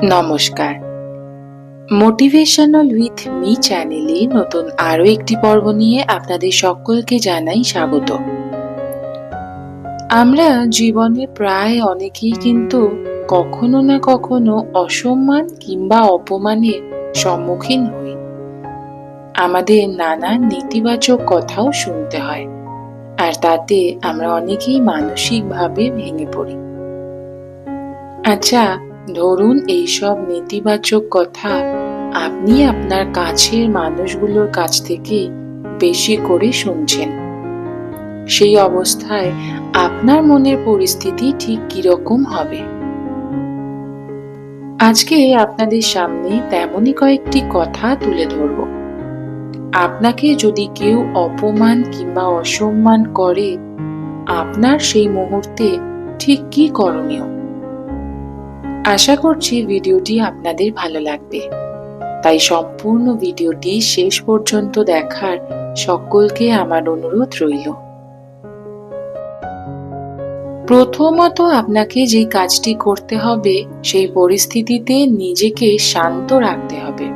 নমস্কার। Motivational with me চ্যানেলে নতুন আরও একটি পর্ব নিয়ে আপনাদের সকলকে জানাই স্বাগত। আমরা জীবনে প্রায় অনেকেই কিন্তু কখনো না কখনো অসম্মান কিংবা অপমানের সম্মুখীন হই। আমাদের নানান নেতিবাচক কথাও শুনতে হয়, আর তাতে আমরা অনেকেই মানসিকভাবে ভেঙে পড়ি। আচ্ছা ধরুন, এইসব নেতিবাচক কথা আপনি আপনার কাছের মানুষগুলোর কাছ থেকে বেশি করে শুনছেন। সেই অবস্থায় আপনার মনের পরিস্থিতি ঠিক কীরকম হবে? আজকে আপনাদের সামনে তেমনই কয়েকটি কথা তুলে ধরব। আপনাকে যদি কেউ অপমান কিংবা অসম্মান করে, আপনার সেই মুহূর্তে ঠিক কি করণীয়? আশা করছি ভিডিওটি আপনাদের ভালো লাগবে। তাই সম্পূর্ণ ভিডিওটি শেষ পর্যন্ত দেখার সকলকে আমার অনুরোধ রইল। প্রথমত আপনাকে যে কাজটি করতে হবে, সেই পরিস্থিতিতে নিজেকে শান্ত রাখতে হবে।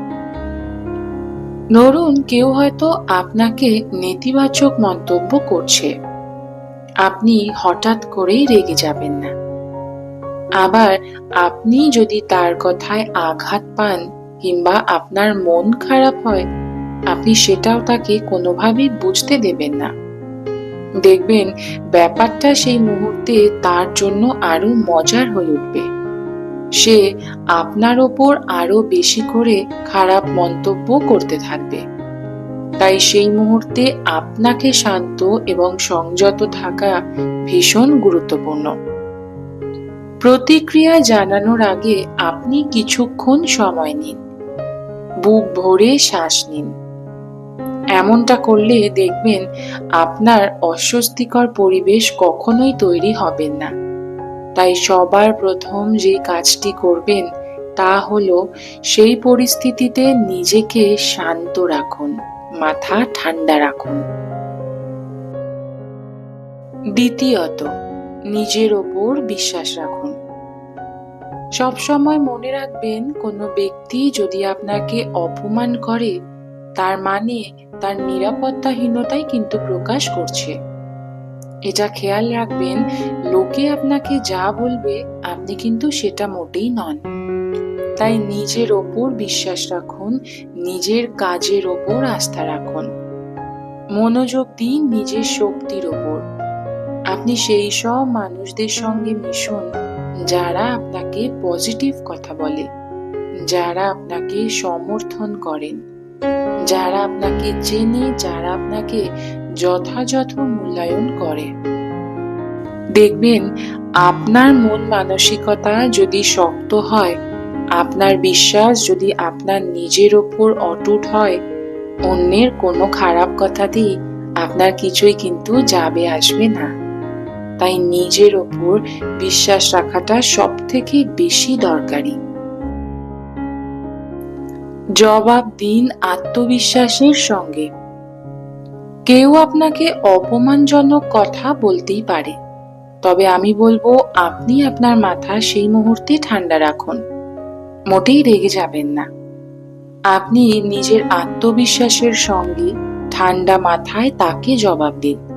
ধরুন কেউ হয়তো আপনাকে নেতিবাচক মন্তব্য করছে। আপনি হঠাৎ করেই রেগে যাবেন না। আবার আপনি যদি তার কথায় আঘাত পান কিংবা আপনার মন খারাপ হয়, আপনি সেটাও তাকে কোনোভাবেই বুঝতে দেবেন না। দেখবেন ব্যাপারটা সেই মুহূর্তে তার জন্য আরও মজার হয়ে উঠবে। সে আপনার ওপর আরও বেশি করে খারাপ মন্তব্য করতে থাকবে। তাই সেই মুহূর্তে আপনাকে শান্ত এবং সংযত থাকা ভীষণ গুরুত্বপূর্ণ। প্রতিক্রিয়া জানানোর আগে আপনি কিছুক্ষণ সময় নিন। বুক ভরে শ্বাস নিন। এমনটা করলে দেখবেন আপনার অস্বস্তিকর পরিবেশ কখনোই তৈরি হবেন না। তাই সবার প্রথম যে কাজটি করবেন তা হলো সেই পরিস্থিতিতে নিজেকে শান্ত রাখুন, মাথা ঠান্ডা রাখুন। দ্বিতীয়ত, নিজের ওপর বিশ্বাস রাখুন। সবসময় মনে রাখবেন, কোনো ব্যক্তি যদি আপনাকে অপমান করে, তার মানে তার নিরাপত্তাহীনতাই কিন্তু প্রকাশ করছে। এটা খেয়াল রাখবেন, লোকে আপনাকে যা বলবে, আপনি কিন্তু সেটা মোটেই নন। তাই নিজের ওপর বিশ্বাস রাখুন, নিজের কাজের ওপর আস্থা রাখুন। মনোযোগ দিন নিজের শক্তির ওপর। আপনি সেই সব মানুষদের সঙ্গে মিশুন যারা আপনাকে পজিটিভ কথা বলে, যারা আপনাকে সমর্থন করেন, যারা আপনাকে চেনে, যারা আপনাকে যথাযথ মূল্যায়ন করে। দেখবেন, আপনার মন মানসিকতা যদি শক্ত হয়, আপনার বিশ্বাস যদি আপনার নিজের ওপর অটুট হয়, অন্যের কোনো খারাপ কথাতেই আপনার কিছুই কিন্তু যাবে, আসবে না। তাই নিজের ওপর বিশ্বাস রাখাটা সব থেকে বেশি দরকারি। জবাব দিন আত্মবিশ্বাসের সঙ্গে। কেউ আপনাকে অপমানজনক কথা বলতেই পারে, তবে আমি বলব আপনি আপনার মাথা সেই মুহূর্তে ঠান্ডা রাখুন, মোটেই রেগে যাবেন না। আপনি নিজের আত্মবিশ্বাসের সঙ্গে ঠান্ডা মাথায় তাকে জবাব দিন।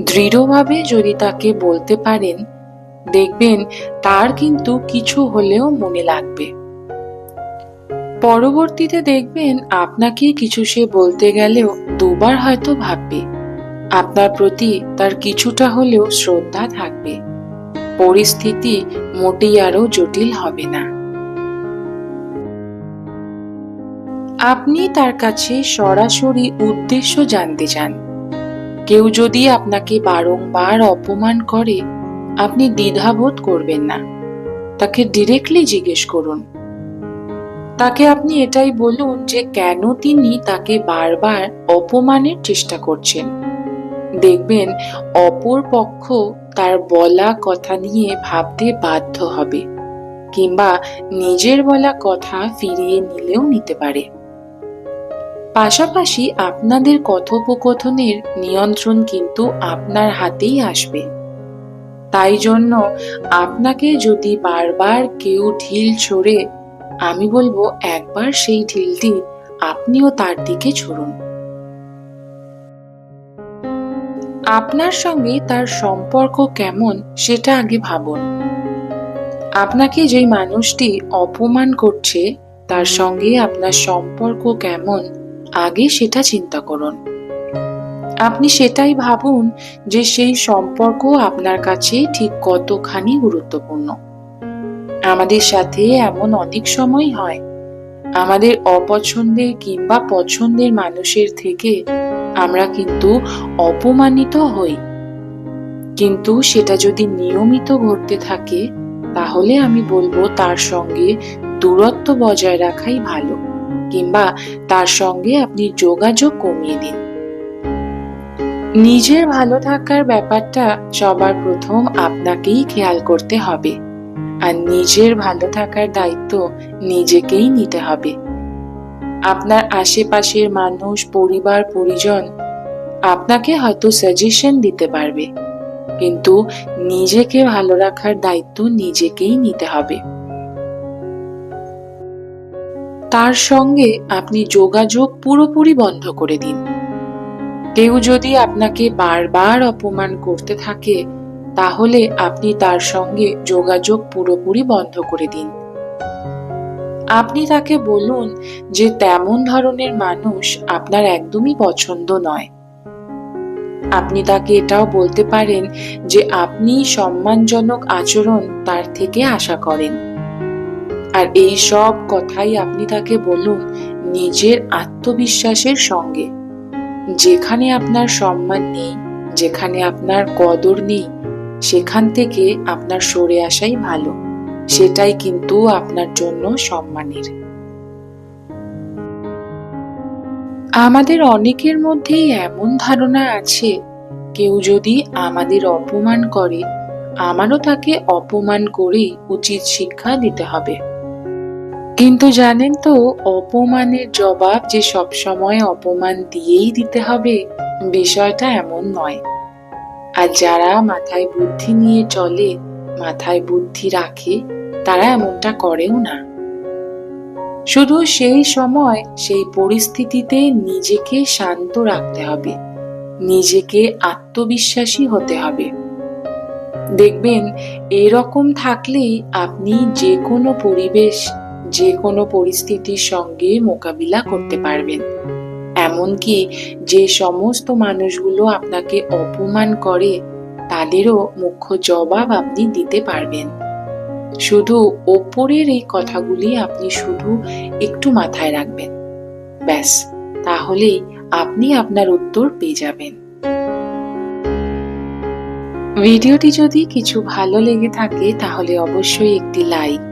দৃঢ়ভাবে যদি তাকে বলতে পারেন, দেখবেন তার কিন্তু কিছু হলেও মনে লাগবে। পরবর্তীতে দেখবেন আপনাকে কিছু সে বলতে গেলেও দুবার হয়তো ভাববে, আপনার প্রতি তার কিছুটা হলেও শ্রদ্ধা থাকবে। পরিস্থিতি মোটেই আরও জটিল হবে না। আপনি তার কাছে সরাসরি উদ্দেশ্য জানতে চান। কেউ যদি আপনাকে বারংবার অপমান করে, আপনি দ্বিধাবোধ করবেন না। তাকে ডিরেক্টলি জিজ্ঞেস করুন। তাকে আপনি এটাই বলুন যে কেন তিনি তাকে বারবার অপমানের চেষ্টা করছেন। দেখবেন অপর পক্ষ তার বলা কথা নিয়ে ভাবতে বাধ্য হবে, কিংবা নিজের বলা কথা ফিরিয়ে নিলেও নিতে পারে। পাশাপাশি আপনাদের কথোপকথনের নিয়ন্ত্রণ কিন্তু আপনার হাতেই আসবে। তাই জন্য আপনাকে যদি বারবার কেউ ঢিল ছোড়ে, আমি বলব একবার সেই ঢিলটি আপনিও তার দিকে ছুড়ুন। আপনার সঙ্গে তার সম্পর্ক কেমন সেটা আগে ভাবুন। আপনাকে যেই মানুষটি অপমান করছে, তার সঙ্গে আপনার সম্পর্ক কেমন আগে সেটা চিন্তা করুন। আপনি সেটাই ভাবুন যে সেই সম্পর্ক আপনার কাছে ঠিক কতখানি গুরুত্বপূর্ণ। আমাদের সাথে এমন অনেক সময় হয়, আমাদের অপছন্দের কিংবা পছন্দের মানুষের থেকে আমরা কিন্তু অপমানিত হই। কিন্তু সেটা যদি নিয়মিত ঘটতে থাকে, তাহলে আমি বলব তার সঙ্গে দূরত্ব বজায় রাখাই ভালো। কিংবা তার সঙ্গে আপনি যোগাযোগ কমিয়ে দিন। নিজের ভালো থাকার ব্যাপারটা সবার প্রথম আপনাকেই খেয়াল করতে হবে। আর নিজের ভালো থাকার দায়িত্ব নিজেকেই নিতে হবে। আপনার আশেপাশের মানুষ, পরিবার, পরিজন আপনাকে হয়তো সাজেশন দিতে পারবে। কিন্তু নিজেকে ভালো রাখার দায়িত্ব নিজেকেই নিতে হবে। তার সঙ্গে আপনি যোগাযোগ পুরোপুরি বন্ধ করে দিন। কেউ যদি আপনাকে বারবার অপমান করতে থাকে, তাহলে আপনি তার সঙ্গে যোগাযোগ পুরোপুরি বন্ধ করে দিন। আপনি তাকে বলুন যে তেমন ধরনের মানুষ আপনার একদমই পছন্দ নয়। আপনি তাকে এটাও বলতে পারেন যে আপনি সম্মানজনক আচরণ তার থেকে আশা করেন। আর এই সব কথাই আপনি তাকে বলুন নিজের আত্মবিশ্বাসের সঙ্গে। যেখানে আপনার সম্মান নেই, যেখানে আপনার কদর নেই, সেখান থেকে আপনার সরে আসাই ভালো। সেটাই কিন্তু আপনার জন্য সম্মানের। আমাদের অনেকের মধ্যেই এমন ধারণা আছে, কেউ যদি আমাদের অপমান করে, আমারও তাকে অপমান করেই উচিত শিক্ষা দিতে হবে। কিন্তু জানেন তো, অপমানের জবাব যে সবসময় অপমান দিয়েই দিতে হবে, বিষয়টা এমন নয়। আর যারা মাথায় বুদ্ধি নিয়ে চলে, মাথায় বুদ্ধি রাখে, তারা এমনটা করেও না। শুধু সেই সময়, সেই পরিস্থিতিতে নিজেকে শান্ত রাখতে হবে, নিজেকে আত্মবিশ্বাসী হতে হবে। দেখবেন, এরকম থাকলেই আপনি যে কোনো পরিবেশ যে কোনো পরিস্থিতির সঙ্গে মোকাবিলা করতে পারবেন। এমনকি যে সমস্ত মানুষগুলো আপনাকে অপমান করে, তাদেরও মুখ্য জবাব আপনি দিতে পারবেন। শুধু ওপরের এই কথাগুলি আপনি শুধু একটু মাথায় রাখবেন। ব্যাস, তাহলেই আপনি আপনার উত্তর পেয়ে যাবেন। ভিডিওটি যদি কিছু ভালো লেগে থাকে, তাহলে অবশ্যই একটি লাইক